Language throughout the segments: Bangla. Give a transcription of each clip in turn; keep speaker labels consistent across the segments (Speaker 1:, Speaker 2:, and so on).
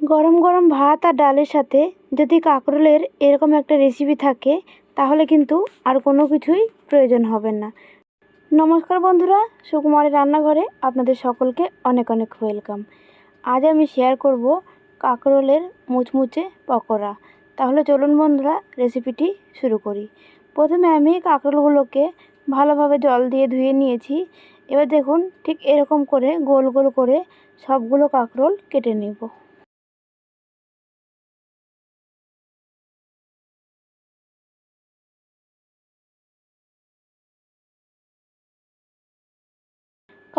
Speaker 1: গরম গরম ভাত আর ডালের সাথে যদি কাঁকরোলের এরকম একটা রেসিপি থাকে, তাহলে কিন্তু আর কোনো কিছুই প্রয়োজন হবে না। নমস্কার বন্ধুরা, সুকুমারের রান্নাঘরে আপনাদের সকলকে অনেক অনেক ওয়েলকাম আজ আমি শেয়ার করব কাঁকরোলের মুচমুচে পকোড়া। তাহলে চলুন বন্ধুরা রেসিপিটি শুরু করি। প্রথমে আমি কাঁকরোলগুলোকে ভালোভাবে জল দিয়ে ধুয়ে নিয়েছি। এবার দেখুন ঠিক এরকম করে গোল গোল করে সবগুলো কাঁকরোল কেটে নেব।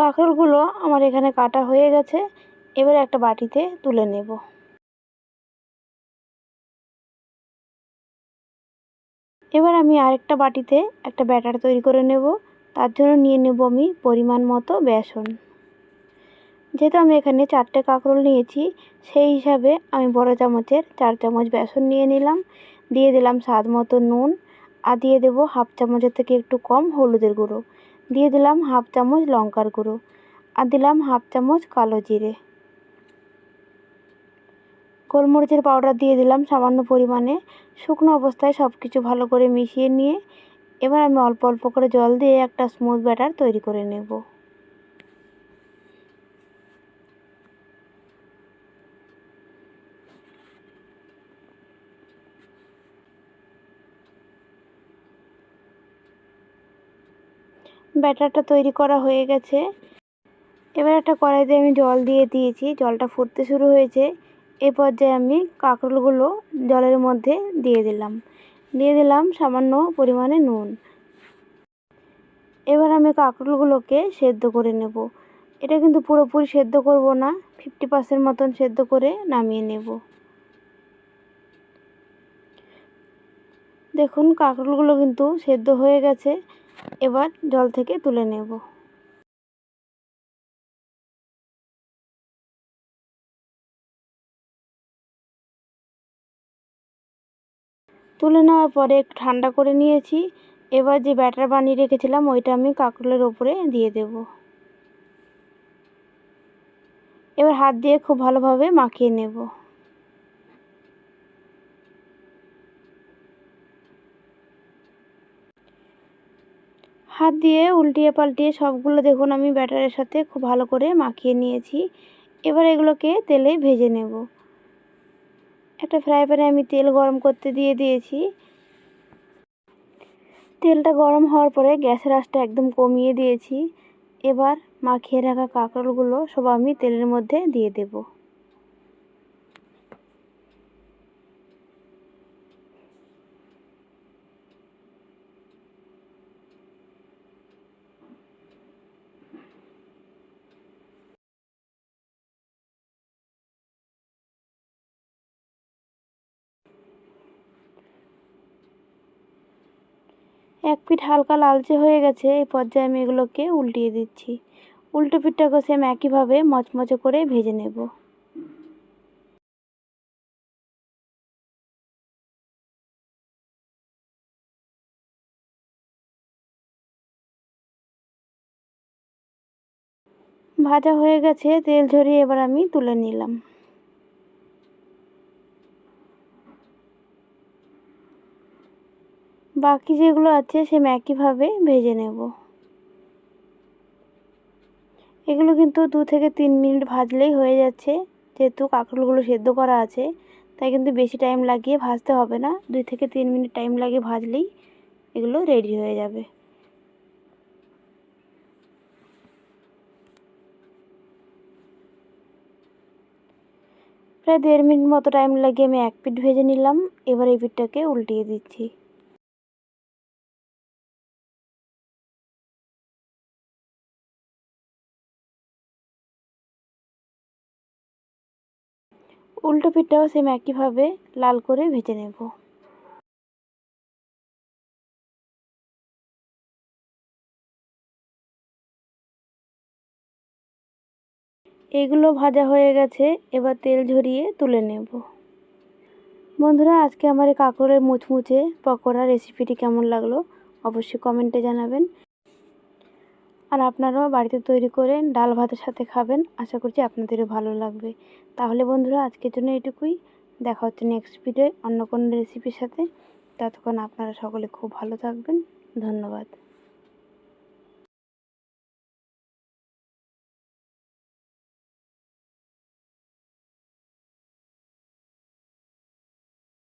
Speaker 1: কাঁকরোলগুলো আমার এখানে কাটা হয়ে গেছে। এবার একটা বাটিতে তুলে নেব। এবার আমি আরেকটা বাটিতে একটা ব্যাটার তৈরি করে নেব। তার জন্য নিয়ে নেব আমি পরিমাণ মতো বেসন। যেহেতু আমি এখানে চারটে কাঁকরোল নিয়েছি, সেই হিসাবে আমি বড় চামচের চার চামচ বেসন নিয়ে নিলাম। দিয়ে দিলাম স্বাদ মতো নুন। আর দিয়ে দেবো হাফ চামচের থেকে একটু কম হলুদের গুঁড়ো। দিয়ে দিলাম হাফ চামচ লঙ্কার গুঁড়ো আর দিলাম হাফ চামচ কালো জিরে। গোলমরিচের পাউডার দিয়ে দিলাম সামান্য পরিমাণে। শুকনো অবস্থায় সব কিছু ভালো করে মিশিয়ে নিয়ে এবার আমি অল্প অল্প করে জল দিয়ে একটা স্মুথ ব্যাটার তৈরি করে নেব। ব্যাটারটা তৈরি করা হয়ে গেছে। এবার একটা কড়াইতে আমি জল দিয়ে দিয়েছি। জলটা ফুটতে শুরু হয়েছে। এ পর্যায়ে আমি কাঁকরোলগুলো জলের মধ্যে দিয়ে দিলাম। দিয়ে দিলাম সামান্য পরিমাণে নুন। এবার আমি কাঁকরোলগুলোকে সেদ্ধ করে নেব। এটা কিন্তু পুরোপুরি সেদ্ধ করব না ফিফটি পার্সেন্ট মতন সেদ্ধ করে নামিয়ে নেব। দেখুন, কাঁকরোলগুলো কিন্তু সেদ্ধ হয়ে গেছে। এবার জল থেকে তুলে নেব। তুলে নেওয়ার পরে একটু ঠান্ডা করে নিয়েছি। এবার যে ব্যাটার বানিয়ে রেখেছিলাম, ওইটা আমি কাঁকরোলের ওপরে দিয়ে দেব। এবার হাত দিয়ে খুব ভালোভাবে মাখিয়ে নেব। হাত দিয়ে উল্টিয়ে পাল্টিয়ে সবগুলো দেখুন আমি ব্যাটারের সাথে খুব ভালো করে মাখিয়ে নিয়েছি। এবার এগুলোকে তেলে ভেজে নেব। একটা ফ্রাই প্যানে আমি তেল গরম করতে দিয়ে দিয়েছি। তেলটা গরম হওয়ার পরে গ্যাসের আঁচটা একদম কমিয়ে দিয়েছি। এবার মাখিয়ে রাখা কাঁকরোলগুলো সব আমি তেলের মধ্যে দিয়ে দেবো। এক পিঠ হালকা লালচে হয়ে গেছে, এই পর্যায়ে আমি এগুলোকে উল্টিয়ে দিচ্ছি। উল্টো পিঠটাকে সেম একইভাবে মচমচে করে ভেজে নেব। ভাজা হয়ে গেছে, তেল ঝরিয়ে এবার আমি তুলে নিলাম। বাকি যেগুলো আছে সেম একইভাবে ভেজে নেব। এগুলো কিন্তু দু থেকে তিন মিনিট ভাজলেই হয়ে যাচ্ছে। যেহেতু কাঁকরোলগুলো সেদ্ধ করা আছে, তাই কিন্তু বেশি টাইম লাগিয়ে ভাজতে হবে না। দুই থেকে তিন মিনিট টাইম লাগিয়ে ভাজলেই এগুলো রেডি হয়ে যাবে। প্রায় দেড় মিনিট মতো টাইম লাগিয়ে আমি এক পিঠ ভেজে নিলাম। এবার এই পিঠটাকে উল্টিয়ে দিচ্ছি। উল্টো পিঠটাও সেম একইভাবে লাল করে ভেজে নেব। এগুলো ভাজা হয়ে গেছে, এবার তেল ঝরিয়ে তুলে নেব। বন্ধুরা, আজকে আমার এই কাঁকড়ের মুচমুচে পকোড়া রেসিপিটি কেমন লাগল অবশ্যই কমেন্টে জানাবেন। আর আপনারাও বাড়িতে তৈরি করে ডাল ভাতের সাথে খাবেন। আশা করছি আপনাদেরও ভালো লাগবে। তাহলে বন্ধুরা, আজকের জন্য এটুকুই দেখা হচ্ছে নেক্সট ভিডিও অন্য কোনো রেসিপির সাথে। ততক্ষণ আপনারা সকলে খুব ভালো থাকবেন। ধন্যবাদ।